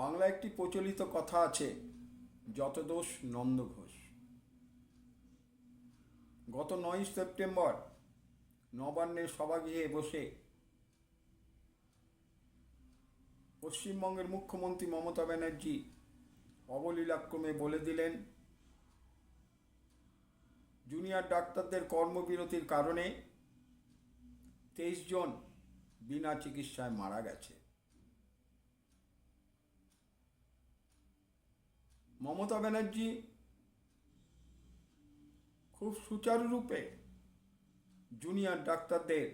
বাংলা একটি প্রচলিত কথা আছে, যত দোষ নন্দ ঘোষ। গত নয় সেপ্টেম্বর নবান্নের সভাগৃহে বসে পশ্চিমবঙ্গের মুখ্যমন্ত্রী মমতা ব্যানার্জি অবলীলাক্রমে বলে দিলেন, জুনিয়র ডাক্তারদের কর্মবিরতির কারণে তেইশ জন বিনা চিকিৎসায় মারা গেছে। মমতা ব্যানার্জি খুব সুচারুরূপে জুনিয়র ডাক্তারদের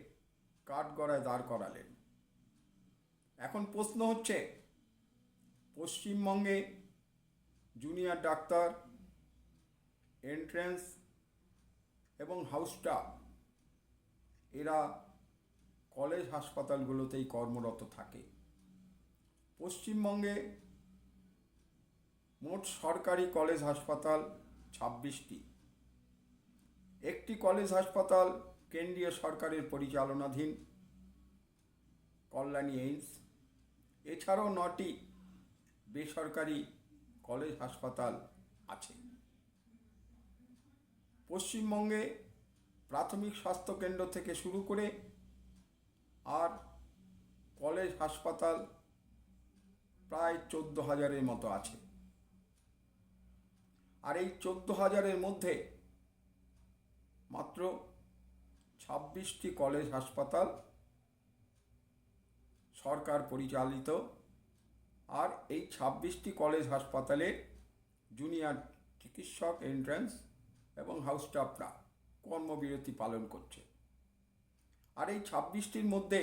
কাঠগড়ায় দাঁড় করালেন। এখন প্রশ্ন হচ্ছে, পশ্চিমবঙ্গে জুনিয়র ডাক্তার এন্ট্রেন্স এবং হাউস স্টাফ এরা কলেজ হাসপাতালগুলোতেই কর্মরত থাকে। পশ্চিমবঙ্গে মোট সরকারি কলেজ হাসপাতাল ছাব্বিশটি। একটি কলেজ হাসপাতাল কেন্দ্রীয় সরকারের পরিচালনাধীন, কল্যাণী এইমস। এছাড়াও নটি বেসরকারি কলেজ হাসপাতাল আছে। পশ্চিমবঙ্গে প্রাথমিক স্বাস্থ্যকেন্দ্র থেকে শুরু করে আর কলেজ হাসপাতাল প্রায় চোদ্দ হাজারের মতো আছে। আর এই চোদ্দ হাজারের মধ্যে মাত্র ছাব্বিশটি কলেজ হাসপাতাল সরকার পরিচালিত আর এই ছাব্বিশটি কলেজ হাসপাতালে জুনিয়র চিকিৎসক এন্ট্রান্স এবং হাউস স্টাফরা কর্মবিরতি পালন করছে। আর এই ছাব্বিশটির মধ্যে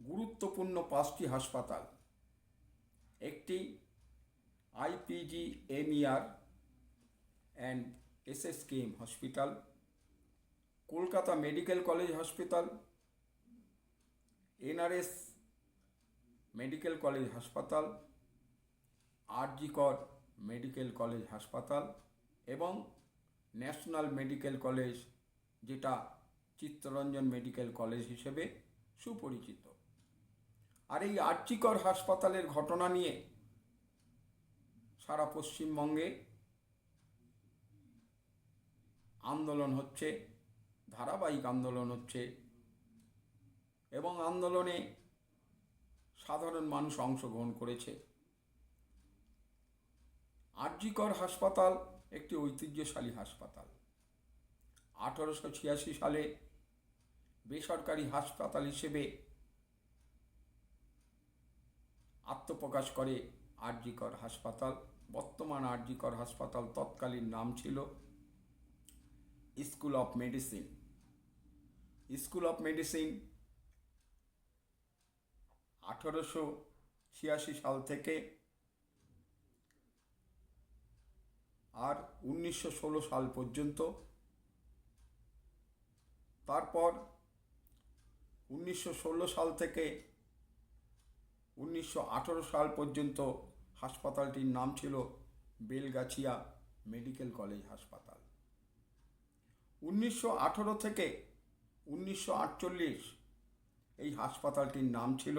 গুরুত্বপূর্ণ পাঁচটি হাসপাতাল, একটি IPG, এমইআর and SSKM hospital Kolkata medical college hospital NRS medical college হাসপাতাল আরজিকর মেডিকেল কলেজ হাসপাতাল এবং ন্যাশনাল মেডিকেল কলেজ যেটা চিত্তরঞ্জন মেডিকেল কলেজ হিসেবে সুপরিচিত। আর এই আর্চিকর হাসপাতালের ঘটনা নিয়ে সারা পশ্চিমবঙ্গে আন্দোলন হচ্ছে, ধারাবাহিক আন্দোলন হচ্ছে এবং আন্দোলনে সাধারণ মানুষ অংশগ্রহণ করেছে। আরজিকর হাসপাতাল একটি ঐতিহ্যশালী হাসপাতাল। আঠারোশো ছিয়াশি সালে বেসরকারি হাসপাতাল হিসেবে আত্মপ্রকাশ করে আরজিকর হাসপাতাল। বর্তমান আরজিকর হাসপাতাল তৎকালীন নাম ছিল school of medicine. School of medicine আঠারোশো ছিয়াশি সাল থেকে আর উনিশশো ষোলো সাল পর্যন্ত। তারপর উনিশশো ষোলো সাল থেকে উনিশশো আঠেরো সাল পর্যন্ত হাসপাতালটির নাম ছিল বেলগাছিয়া মেডিকেল কলেজ হাসপাতাল। উনিশশো আঠেরো থেকে উনিশশো আটচল্লিশ এই হাসপাতালটির নাম ছিল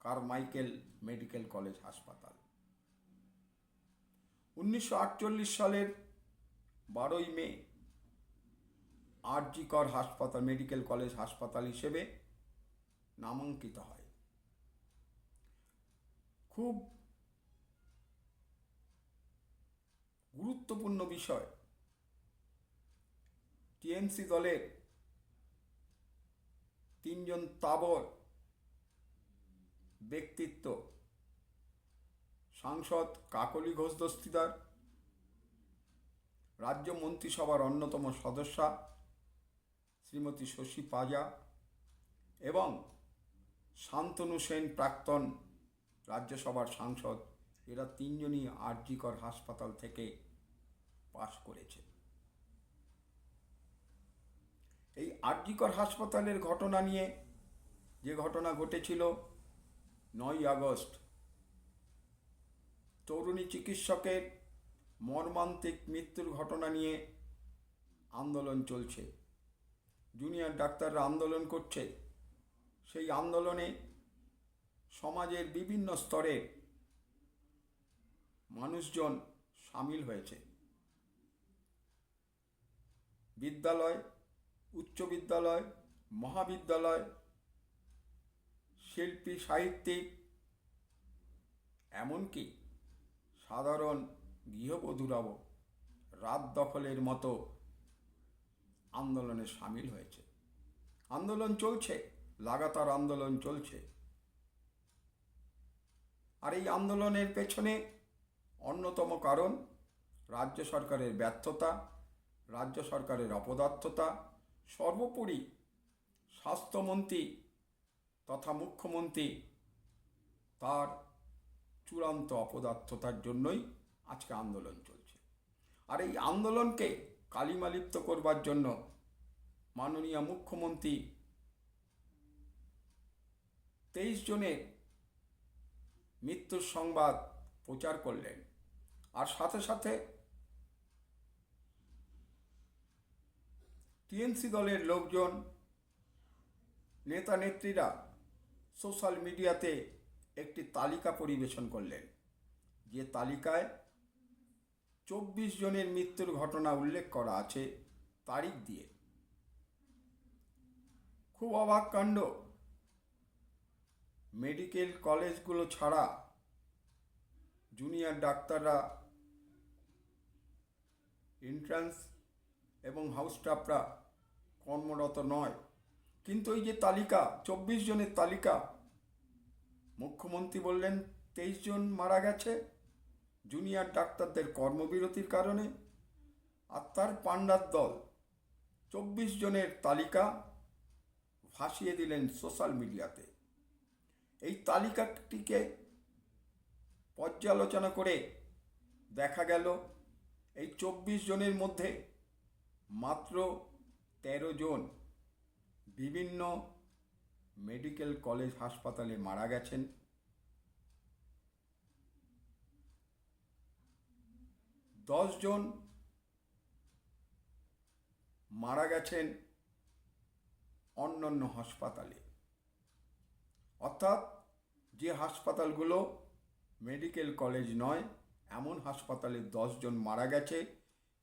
কারমাইকেল মেডিকেল কলেজ হাসপাতাল। উনিশশো আটচল্লিশ সালের বারোই মে আরজিকর হাসপাতাল, মেডিকেল কলেজ হাসপাতাল হিসেবে নামাঙ্কিত হয়। খুব গুরুত্বপূর্ণ বিষয়। টিএমসি দলের তিনজন তাবর ব্যক্তিত্ব। সাংসদ কাকলি ঘোষ দস্তিদার। রাজ্য মন্ত্রিসভার অন্যতম সদস্যা শ্রীমতী শশী পাজা এবং শান্তনু সেন প্রাক্তন রাজ্যসভার সাংসদ। এরা তিনজনই আরজিকর হাসপাতাল থেকে পাশ করেছে। এই আরজিকর হাসপাতালের ঘটনা নিয়ে যে ঘটনা ঘটেছিল নয় আগস্ট, তরুণী চিকিৎসকের মর্মান্তিক মৃত্যুর ঘটনা নিয়ে আন্দোলন চলছে। জুনিয়র ডাক্তাররা আন্দোলন করছে। সেই আন্দোলনে সমাজের বিভিন্ন স্তরে মানুষজন সামিল হয়েছে। বিদ্যালয়, উচ্চ বিদ্যালয়, মহাবিদ্যালয়, শিল্পী, সাহিত্যিক, এমনকি সাধারণ গৃহবধূরাও রাত দখলের মতো আন্দোলনে সামিল হয়েছে। আন্দোলন চলছে, লাগাতার আন্দোলন চলছে। আর এই আন্দোলনের পেছনে অন্যতম কারণ রাজ্য সরকারের ব্যর্থতা রাজ্য সরকারের অপদার্থতা, সর্বোপরি স্বাস্থ্যমন্ত্রী তথা মুখ্যমন্ত্রী তার চূড়ান্ত অপদার্থতার জন্যই আজকে আন্দোলন চলছে। আর এই আন্দোলনকে কালিমালিপ্ত করবার জন্য মাননীয় মুখ্যমন্ত্রী তেইশ জনের মৃত্যুর সংবাদ প্রচার করলেন। আর সাথে সাথে টিএমসি দলের লোকজন নেতা নেত্রীরা সোশ্যাল মিডিয়াতে একটি তালিকা পরিবেশন করলেন। যে তালিকায় চব্বিশ জনের মৃত্যুর ঘটনা উল্লেখ করা আছে তারিখ দিয়ে। খুব অবাক কাণ্ড। মেডিকেল কলেজগুলো ছাড়া জুনিয়র ডাক্তাররা এন্ট্রান্স এবং হাউস স্টাফরা কর্মরত নয়। কিন্তু এই যে তালিকা, চব্বিশ জনের তালিকা, মুখ্যমন্ত্রী বললেন তেইশ জন মারা গেছে, জুনিয়র ডাক্তারদের কর্মবিরতির কারণে, আর তার পাণ্ডার দল চব্বিশ জনের তালিকা ভাসিয়ে দিলেন সোশ্যাল মিডিয়াতে। এই তালিকাটিকে পর্যালোচনা করে দেখা গেল, এই চব্বিশ জনের মধ্যে মাত্র তেরো জন বিভিন্ন মেডিকেল কলেজ হাসপাতালে মারা গেছেন। জন মারা গেছেন অন্যান্য হাসপাতালে। অর্থাৎ যে হাসপাতালগুলো মেডিকেল কলেজ নয়, এমন হাসপাতালে জন মারা গেছে।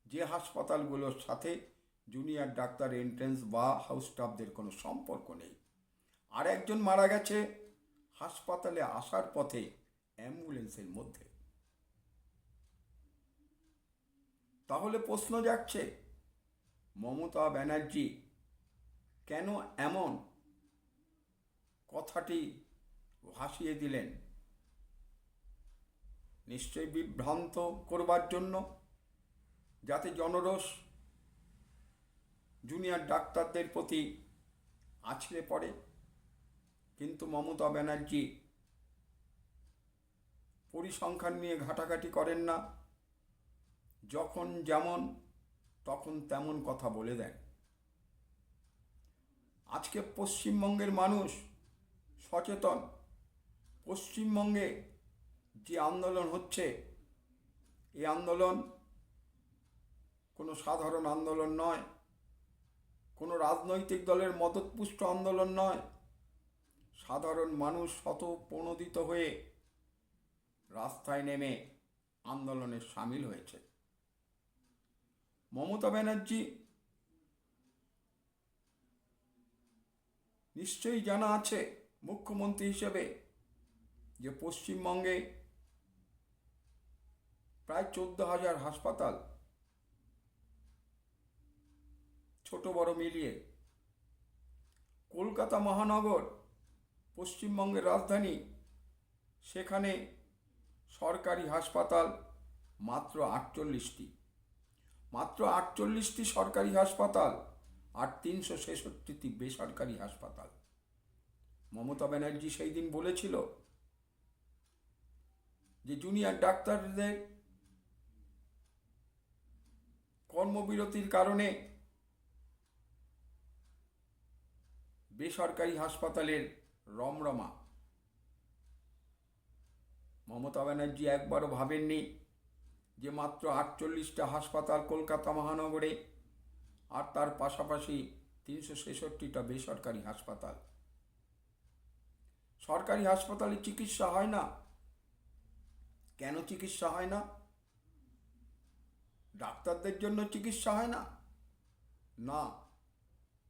যে হাসপাতালগুলোর সাথে জুনিয়র ডাক্তার এন্ট্রেন্স বা হাউস স্টাফদের কোনো সম্পর্ক নেই। আর একজন মারা গেছে হাসপাতালে আসার পথে অ্যাম্বুলেন্সের মধ্যে। তাহলে প্রশ্ন যাচ্ছে মমতা ব্যানার্জি কেন এমন কথাটি ভাসিয়ে দিলেন? নিশ্চয়ই বিভ্রান্ত করবার জন্য? যাতে জনরোষ জুনিয়র ডাক্তারদের প্রতি আছড়ে পড়ে। কিন্তু মমতা ব্যানার্জি পরিসংখ্যান নিয়ে ঘাটাঘাটি করেন না। যখন যেমন, তখন তেমন কথা বলে দেন। আজকে পশ্চিমবঙ্গের মানুষ সচেতন। পশ্চিমবঙ্গে যে আন্দোলন হচ্ছে, এই আন্দোলন কোনো সাধারণ আন্দোলন নয়। রাজনৈতিক দলের মদতপুষ্ট আন্দোলন নয়। সাধারণ মানুষ শত প্রণোদিত হয়ে রাস্তায় নেমে আন্দোলনে সামিল হয়েছে। মমতা ব্যানার্জি নিশ্চয়ই জানা আছে মুখ্যমন্ত্রী হিসেবে যে পশ্চিমবঙ্গে প্রায় চোদ্দ হাজার হাসপাতাল ছোট বড় মিলিয়ে। কলকাতা মহানগর, পশ্চিমবঙ্গের রাজধানী, সেখানে সরকারি হাসপাতাল মাত্র আটচল্লিশটি। মাত্র আটচল্লিশটি সরকারি হাসপাতাল আর তিনশো ছেষট্টিটি বেসরকারি হাসপাতাল। মমতা ব্যানার্জি সেই দিন বলেছিল যে, জুনিয়র ডাক্তারদের কর্মবিরতির কারণে বেসরকারি হাসপাতালের রমরমা। মমতা ব্যানার্জি একবারও ভাবেননি যে মাত্র আটচল্লিশটা হাসপাতাল কলকাতা মহানগরে আর তার পাশাপাশি তিনশো ছেষট্টিটা বেসরকারি হাসপাতাল। সরকারি হাসপাতালে চিকিৎসা হয় না। কেন চিকিৎসা হয় না? ডাক্তারদের জন্য চিকিৎসা হয় না? না,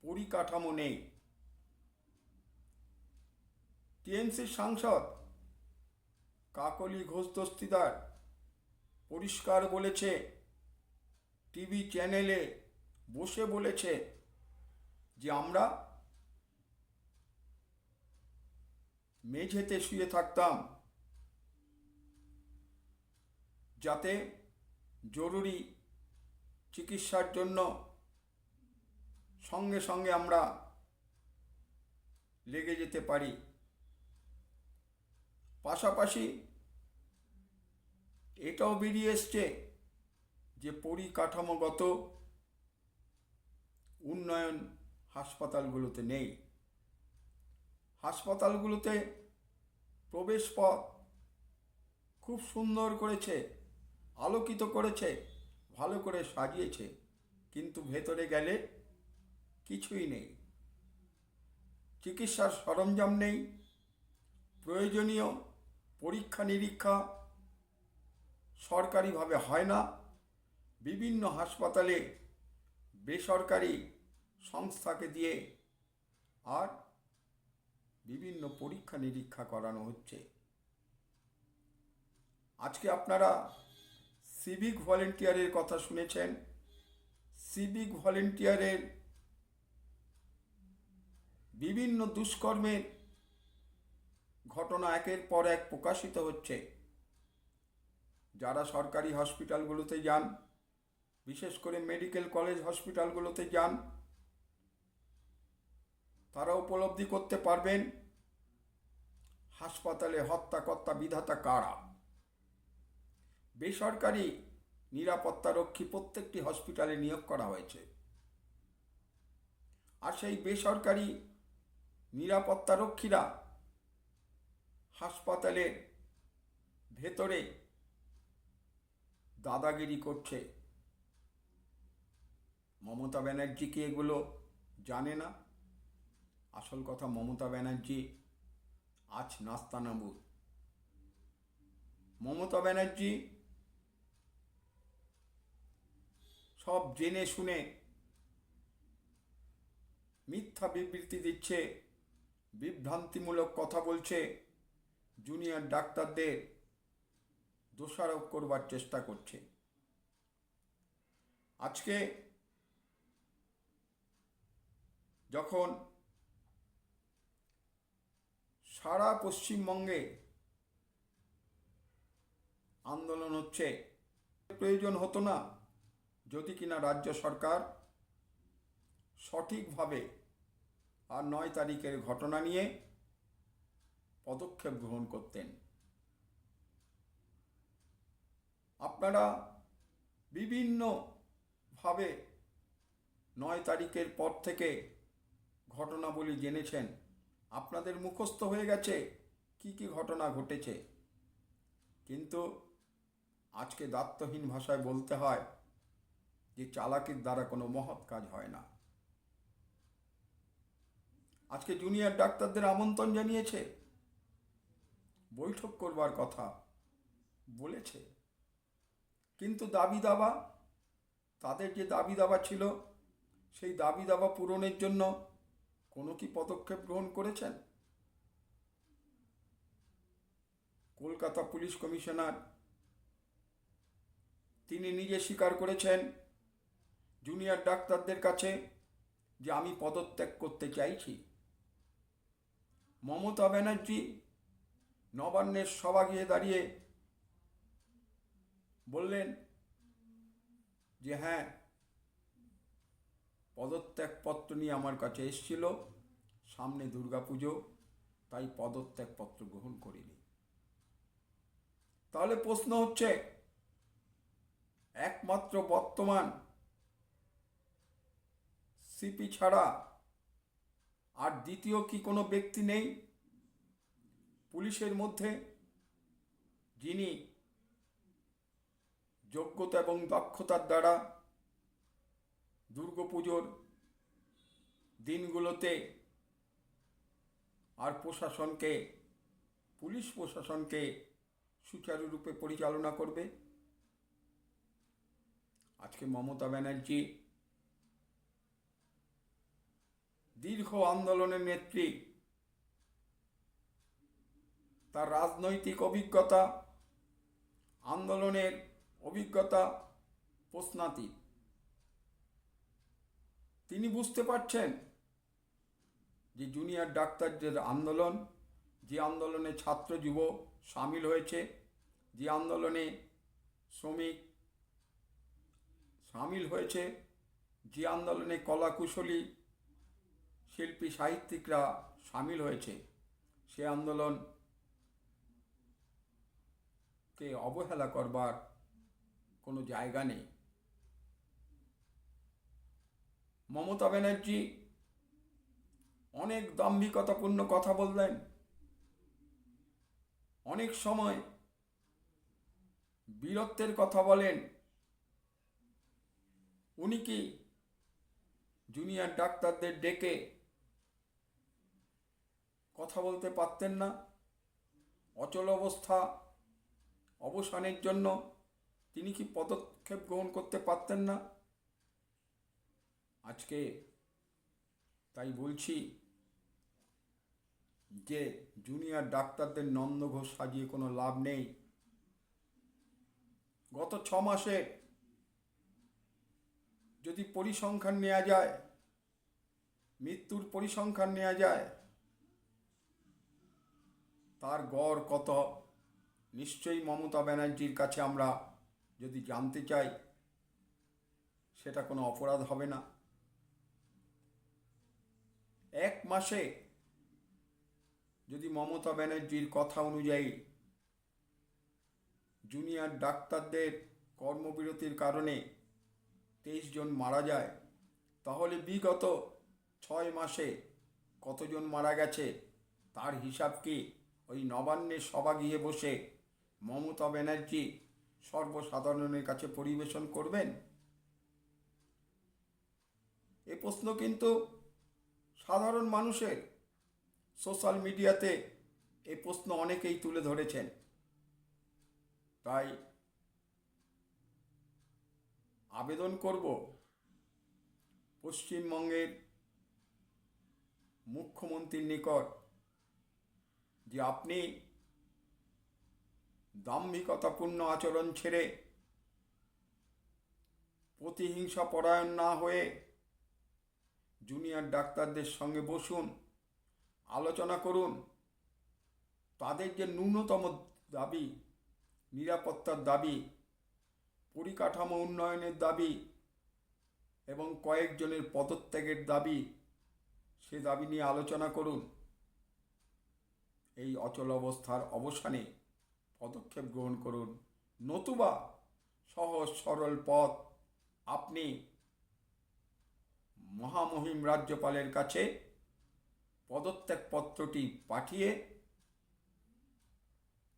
পরিকাঠামো নেই। টিএমসির সাংসদ কাকলি ঘোষ দস্তিদার পরিষ্কার বলেছে, টিভি চ্যানেলে বসে বলেছে যে আমরা মেঝেতে শুয়ে থাকতাম। যাতে জরুরি চিকিৎসার জন্য সঙ্গে সঙ্গে আমরা লেগে যেতে পারি। পাশাপাশি এটাও বেরিয়ে এসছে যে পরিকাঠামোগত উন্নয়ন হাসপাতালগুলোতে নেই। হাসপাতালগুলোতে প্রবেশ পথ খুব সুন্দর করেছে, আলোকিত করেছে, ভালো করে সাজিয়েছে, কিন্তু ভেতরে গেলে কিছুই নেই। চিকিৎসার সরঞ্জাম নেই, প্রয়োজনীয় পরীক্ষা নিরীক্ষা সরকারিভাবে হয় না। বিভিন্ন হাসপাতালে বেসরকারি সংস্থাকে দিয়ে আর বিভিন্ন পরীক্ষা নিরীক্ষা করানো হচ্ছে। আজকে আপনারা সিভিক ভলেন্টিয়ারের কথা শুনেছেন। সিভিক ভলেন্টিয়ারের বিভিন্ন দুষ্কর্মের ঘটনা একের পর এক প্রকাশিত হচ্ছে। যারা সরকারি হসপিটালগুলোতে যান, বিশেষ করে মেডিকেল কলেজ হসপিটালগুলোতে যান, তারা উপলব্ধি করতে পারবেন, হাসপাতালে হত্যাকর্তা বিধাতা কারা? বেসরকারি নিরাপত্তারক্ষী প্রত্যেকটি হসপিটালে নিয়োগ করা হয়েছে। আর সেই বেসরকারি নিরাপত্তারক্ষীরা হাসপাতালের ভেতরে দাদাগিরি করছে। মমতা ব্যানার্জি কি এগুলো জানে না? আসল কথা মমতা ব্যানার্জি আজ নাস্তানাবুদ মমতা ব্যানার্জি সব জেনে শুনে মিথ্যা বিবৃতি দিচ্ছে, বিভ্রান্তিমূলক কথা বলছে। জুনিয়র ডাক্তারদের দোষারোপ করবার চেষ্টা করছে। আজকে যখন সারা পশ্চিমবঙ্গে আন্দোলন হচ্ছে, প্রয়োজন হতো না যদি কিনা রাজ্য সরকার সঠিকভাবে আর নয় তারিখের ঘটনা নিয়ে পদক্ষেপ গ্রহণ করতেন। আপনারা বিভিন্নভাবে নয় তারিখের পর থেকে ঘটনাবলী জেনেছেন। আপনাদের মুখস্থ হয়ে গেছে কি কি ঘটনা ঘটেছে। কিন্তু আজকে দায়িত্বহীন ভাষায় বলতে হয় যে চালাকির দ্বারা কোনো মহৎ কাজ হয় না। আজকে জুনিয়র ডাক্তারদের আমন্ত্রণ জানিয়েছে। বৈঠক করবার কথা বলেছে। কিন্তু দাবি দাবা, তাদের যে দাবি দাবা ছিল, সেই দাবি দাবা পূরণের জন্য কোনো কি পদক্ষেপ গ্রহণ করেছেন? কলকাতা পুলিশ কমিশনার, তিনি নিজে স্বীকার করেছেন জুনিয়র ডাক্তারদের কাছে যে আমি পদত্যাগ করতে চাইছি। মমতা ব্যানার্জি নবান্নের সভা গিয়ে দাঁড়িয়ে বললেন যে হ্যাঁ পদত্যাগপত্র নিয়ে আমার কাছে এসছিল। সামনে দুর্গাপুজো, তাই পদত্যাগপত্র গ্রহণ করিনি। তাহলে প্রশ্ন হচ্ছে, একমাত্র বর্তমান সিপি ছাড়া আর দ্বিতীয় কি কোনো ব্যক্তি নেই? পুলিশের মধ্যে যিনি যোগ্যতা এবং দক্ষতার দ্বারা দুর্গাপুজোর দিনগুলোতে আর প্রশাসনকে, পুলিশ প্রশাসনকে সুচারুরূপে পরিচালনা করবে। আজকে মমতা ব্যানার্জি দীর্ঘ আন্দোলনের নেত্রী তার রাজনৈতিক অভিজ্ঞতা, আন্দোলনের অভিজ্ঞতা প্রশ্নাতীত। তিনি বুঝতে পারছেন যে জুনিয়র ডাক্তারদের আন্দোলন, যে আন্দোলনে ছাত্র যুব সামিল হয়েছে, যে আন্দোলনে শ্রমিক সামিল হয়েছে, যে আন্দোলনে কলাকুশলী শিল্পী সাহিত্যিকরা সামিল হয়েছে, সে আন্দোলনকে অবহেলা করবার কোনো জায়গা নেই। মমতা ব্যানার্জি অনেক দাম্ভিকতাপূর্ণ কথা বললেন। অনেক সময় বীরত্বের কথা বলেন। উনি কি জুনিয়র ডাক্তারদের ডেকে কথা বলতে পারতেন না? অচল অবস্থা অবসানের জন্য তিনি কি পদক্ষেপ গ্রহণ করতে পারতেন না? আজকে তাই বলছি যে জুনিয়র ডাক্তারদের নন্দঘোষ সাজিয়ে কোনো লাভ নেই। গত ছ মাসে যদি পরিসংখ্যান নেওয়া যায়, মৃত্যুর পরিসংখ্যান নেওয়া যায়, তার গড় কত? নিশ্চয়ই মমতা ব্যানার্জির কাছে আমরা যদি জানতে চাই, সেটা কোনো অপরাধ হবে না। এক মাসে যদি মমতা ব্যানার্জির কথা অনুযায়ী জুনিয়র ডাক্তারদের কর্মবিরতির কারণে তেইশ জন মারা যায়, তাহলে বিগত ছয় মাসে কতজন মারা গেছে, তার হিসাব কি ওই নবান্নে সভা গিয়ে বসে মমতা ব্যানার্জি সর্বসাধারণের কাছে পরিবেশন করবেন? এ প্রশ্ন কিন্তু সাধারণ মানুষের। সোশ্যাল মিডিয়াতে এই প্রশ্ন অনেকেই তুলে ধরেছেন। তাই আবেদন করব পশ্চিমবঙ্গের মুখ্যমন্ত্রীর নিকট যে আপনি দাম্ভিকতাপূর্ণ আচরণ ছেড়ে প্রতিহিংসা পরায়ণ না হয়ে জুনিয়র ডাক্তারদের সঙ্গে বসুন, আলোচনা করুন। তাদের যে ন্যূনতম দাবি, নিরাপত্তার দাবি, পরিকাঠামো উন্নয়নের দাবি এবং কয়েকজনের পদত্যাগের দাবি, সে দাবি নিয়ে আলোচনা করুন। এই অচল অবস্থার অবসানে পদক্ষেপ গ্রহণ করুন। নতুবা সহজ, সরল পথ আপনি মহামহিম রাজ্যপালের কাছে পদত্যাগপত্রটি পাঠিয়ে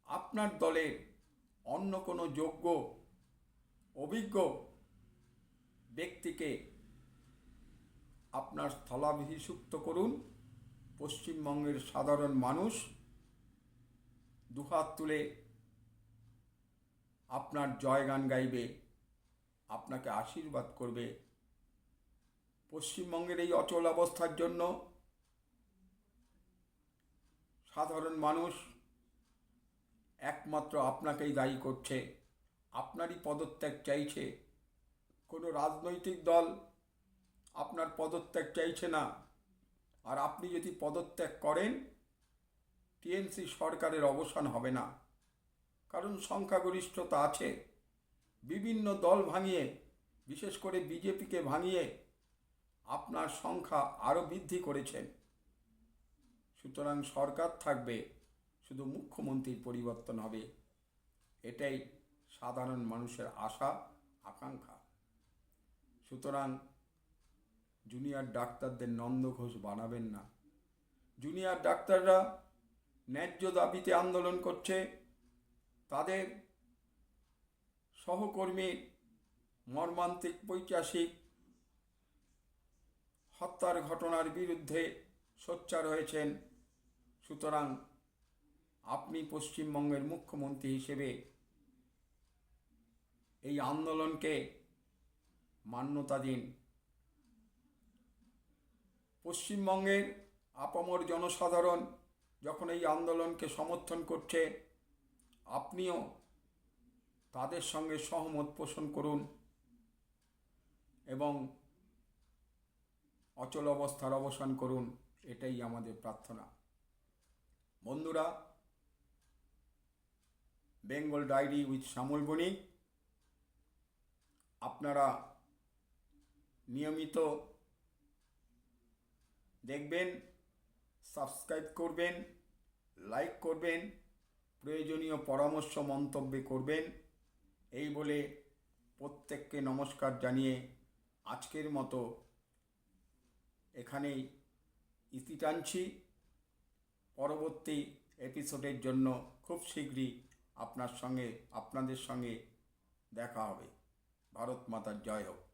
আপনার দলের অন্য কোনো যোগ্য, অভিজ্ঞ ব্যক্তিকে আপনার স্থলাভিষিক্ত করুন। পশ্চিমবঙ্গের সাধারণ মানুষ দুহাত তুলে আপনার জয়গান গাইবে, আপনাকে আশীর্বাদ করবে। পশ্চিমবঙ্গের এই অচল অবস্থার জন্য সাধারণ মানুষ একমাত্র আপনাকেই দায়ী করছে, আপনারই পদত্যাগ চাইছে। কোনো রাজনৈতিক দল আপনার পদত্যাগ চাইছে না। আর আপনি যদি পদত্যাগ করেন টিএমসি সরকারের অবসান হবে না। কারণ সংখ্যাগরিষ্ঠতা আছে। বিভিন্ন দল ভাঙিয়ে, বিশেষ করে বিজেপিকে ভাঙিয়ে আপনার সংখ্যা আরও বৃদ্ধি করেছেন। সুতরাং সরকার থাকবে, শুধু মুখ্যমন্ত্রীর পরিবর্তন হবে। এটাই সাধারণ মানুষের আশা, আকাঙ্ক্ষা। সুতরাং জুনিয়র ডাক্তারদের নন্দ ঘোষ বানাবেন না। জুনিয়র ডাক্তাররা ন্যায্য দাবিতে আন্দোলন করছে। তাদের সহকর্মীর মর্মান্তিক পৈচাসিক হত্যার ঘটনার বিরুদ্ধে সোচ্চার হয়েছেন। সুতরাং আপনি পশ্চিমবঙ্গের মুখ্যমন্ত্রী হিসেবে এই আন্দোলনকে মান্যতা দিন। পশ্চিমবঙ্গের আপামর জনসাধারণ যখন এই আন্দোলনকে সমর্থন করছে আপনিও তাদের সঙ্গে সহমত পোষণ করুন এবং অচল অবস্থার অবসান করুন, এটাই আমাদের প্রার্থনা। বন্ধুরা, Bengal diary with Shyamal Banik, আপনারা নিয়মিত দেখবেন, সাবস্ক্রাইব করবেন, লাইক করবেন প্রয়োজনীয় পরামর্শ মন্তব্য করবেন। এই বলে প্রত্যেককে নমস্কার জানিয়ে আজকের মতো এখানেই ইতি টানছি। পরবর্তী এপিসোডের জন্য খুব শীঘ্রই আপনার সঙ্গে, আপনাদের সঙ্গে দেখা হবে। ভারত মাতার জয় হোক।